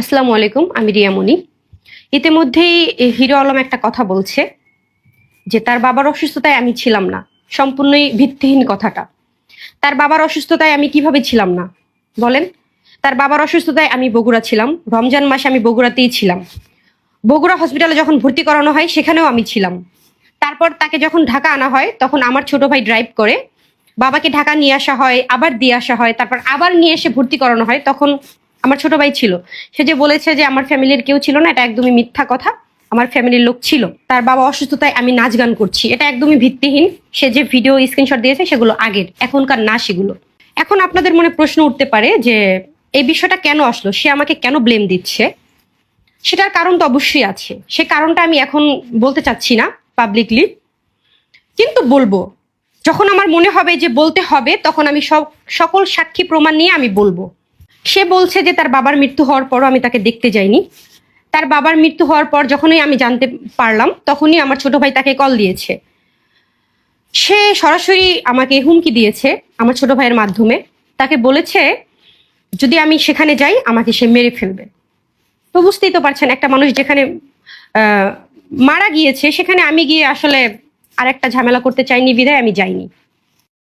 আসসালামু আলাইকুম, আমি রিয়ামণি ইতিমধ্যেই হিরো আলম একটা কথা বলছে যে, তার বাবার অসুস্থতায় আমি ছিলাম না। সম্পূর্ণই ভিত্তিহীন কথাটা। তার বাবার অসুস্থতায় আমি কীভাবে ছিলাম না? বলেন, তার বাবার অসুস্থতায় আমি বগুড়া ছিলাম। রমজান মাসে আমি বগুড়াতেই ছিলাম। বগুড়া হসপিটালে যখন ভর্তি করানো হয়, সেখানেও আমি ছিলাম। তারপর তাকে যখন ঢাকা আনা হয়, তখন আমার ছোট ভাই ড্রাইভ করে বাবাকে ঢাকা নিয়ে আসা হয়, আবার দিয়ে আসা হয়, তারপর আবার নিয়ে এসে ভর্তি করানো হয়, তখন আমার ছোট ভাই ছিল। সে যে বলেছে যে আমার ফ্যামিলির কেউ ছিল না, এটা একদমই মিথ্যা কথা। আমার ফ্যামিলির লোক ছিল। তার বাবা অসুস্থতায় আমি নাচ গান করছি। এটা একদমই ভিত্তিহীন। সে যে ভিডিও স্ক্রিনশট দিয়েছে, সেগুলো আগের। এখনকার না সেগুলো। এখন আপনাদের মনে প্রশ্ন উঠতে পারে যে, এই বিষয়টা কেন আসলো? সে আমাকে কেন ব্লেম দিচ্ছে? সেটার কারণ তো অবশ্যই আছে। সে কারণটা আমি এখন বলতে চাচ্ছি না পাবলিকলি কিন্তু বলব, যখন আমার মনে হবে যে বলতে হবে, তখন আমি সব, সকল সাক্ষী প্রমাণ নিয়ে আমি বলব। সে বলছে যে তার বাবার মৃত্যু হওয়ার পরও আমি তাকে দেখতে যাইনি। তার বাবার মৃত্যু হওয়ার পর যখনই আমি জানতে পারলাম, তখনই আমার ছোট ভাই তাকে কল দিয়েছে। সে সরাসরি আমাকে হুমকি দিয়েছে আমার ছোট ভাইয়ের মাধ্যমে। তাকে বলেছে, যদি আমি সেখানে যাই, আমাকে সে মেরে ফেলবে। তো বুঝতেই তো পারছেন, একটা মানুষ যেখানে মারা গিয়েছে, সেখানে আমি গিয়ে আসলে আরেকটা ঝামেলা করতে চাইনি, বিধায় আমি যাইনি।